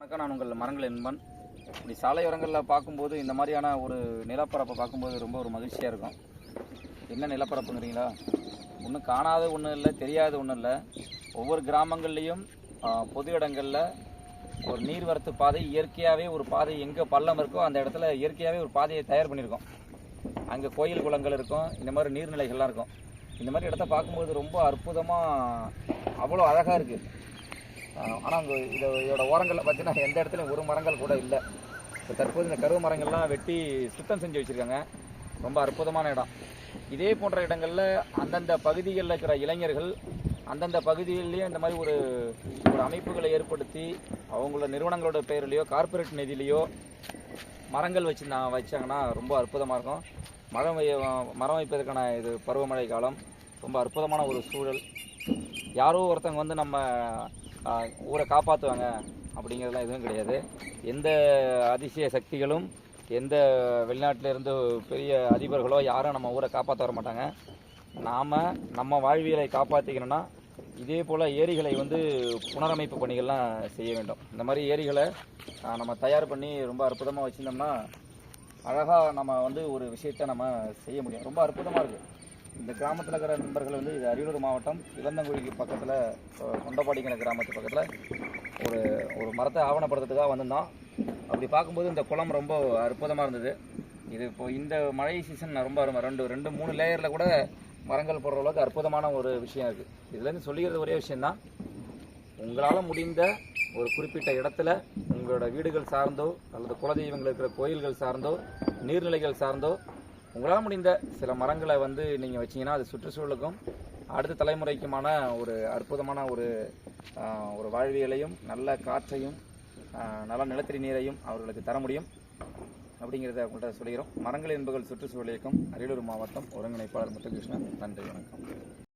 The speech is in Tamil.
வணக்கம். நான் உங்கள் மரங்கள் என்பன். இப்படி சாலையோரங்களில் பார்க்கும்போது இந்த மாதிரியான ஒரு நிலப்பரப்பை பார்க்கும்போது ரொம்ப ஒரு மகிழ்ச்சியாக இருக்கும். என்ன நிலப்பரப்புங்கிறீங்களா? ஒன்றும் காணாத ஒன்றும் இல்லை தெரியாத ஒன்றும் இல்லை. ஒவ்வொரு கிராமங்கள்லேயும் பொது இடங்களில் ஒரு நீர்வரத்து பாதை இயற்கையாகவே ஒரு பாதை எங்கே பள்ளம் இருக்கோ அந்த இடத்துல இயற்கையாகவே ஒரு பாதையை தயார் பண்ணியிருக்கோம். அங்கே கோயில் குளங்கள் இருக்கும் இந்த மாதிரி நீர்நிலைகள்லாம் இருக்கும். இந்த மாதிரி இடத்த பார்க்கும்போது ரொம்ப அற்புதமாக அவ்வளோ அழகாக இருக்குது ஆனால் அங்கே இதை இதோட ஓரங்களில் பார்த்தீங்கன்னா எந்த இடத்துலையும் ஒரு மரங்கள் கூட இல்லை. இப்போ தற்போது இந்த கருவ மரங்கள்லாம் வெட்டி சுத்தம் செஞ்சு வச்சுருக்காங்க. ரொம்ப அற்புதமான இடம். இதே போன்ற இடங்களில் அந்தந்த பகுதிகளில் இருக்கிற இளைஞர்கள் அந்தந்த பகுதிகளிலேயே இந்த மாதிரி ஒரு ஒரு அமைப்புகளை ஏற்படுத்தி அவங்களோட நிறுவனங்களோட பெயர்லையோ கார்ப்பரேட் நிதியிலையோ மரங்கள் வச்சு நான் வச்சாங்கன்னா ரொம்ப அற்புதமாக இருக்கும். மரம் மரம் வைப்பதற்கான இது பருவமழை காலம். ரொம்ப அற்புதமான ஒரு சூழல். யாரோ ஒருத்தவங்க வந்து நம்ம ஊரை காப்பாற்றுவாங்க அப்படிங்கிறதுலாம் எதுவும் கிடையாது. எந்த அதிசய சக்திகளும் எந்த வெளிநாட்டிலேருந்து பெரிய அதிபர்களோ யாரும் நம்ம ஊரை காப்பாற்ற வர மாட்டாங்க. நாம் நம்ம வாழ்வியலை காப்பாற்றிக்கணும்னா இதே போல் ஏரிகளை வந்து புனரமைப்பு பணிகள்லாம் செய்ய வேண்டும். இந்த மாதிரி ஏரிகளை நம்ம தயார் பண்ணி ரொம்ப அற்புதமாக வச்சுருந்தோம்னா அழகாக நம்ம வந்து ஒரு விஷயத்தை நம்ம செய்ய முடியும். ரொம்ப அற்புதமாக இருக்குது இந்த கிராமத்தில் இருக்கிற நண்பர்கள் வந்து இது அரியலூர் மாவட்டம் இளந்தங்குழிக்கு பக்கத்தில் கொண்டபாடிங்கிற கிராமத்து பக்கத்தில் ஒரு ஒரு மரத்தை ஆவணப்படுத்துறதுக்காக வந்திருந்தோம். அப்படி பார்க்கும்போது இந்த குளம் ரொம்ப அற்புதமாக இருந்தது. இது இப்போ இந்த மழை சீசன் ரொம்ப அருமை. ரெண்டு ரெண்டு மூணு லேயரில் கூட மரங்கள் போடுற அளவுக்கு அற்புதமான ஒரு விஷயம் இருக்குது இதுலேருந்து சொல்லிக்கிறது ஒரே விஷயந்தான் உங்களால் முடிந்த ஒரு குறிப்பிட்ட இடத்துல உங்களோட வீடுகள் சார்ந்தோ அல்லது குலதெய்வங்கள் இருக்கிற கோயில்கள் சார்ந்தோ நீர்நிலைகள் சார்ந்தோ உங்களால் முடிந்த சில மரங்களை வந்து நீங்கள் வச்சிங்கன்னா அது சுற்றுச்சூழலுக்கும் அடுத்த தலைமுறைக்குமான ஒரு அற்புதமான ஒரு ஒரு வாழ்வியலையும் நல்ல காற்றையும் நல்ல நிலத்தடி நீரையும் அவர்களுக்கு தர முடியும். அப்படிங்கிறத உங்கள்கிட்ட சொல்கிறோம் மரங்கள் என்பது சுற்றுச்சூழல் இயக்கம் அரியலூர் மாவட்டம் ஒருங்கிணைப்பாளர் முத்துகிருஷ்ணன். நன்றி வணக்கம்.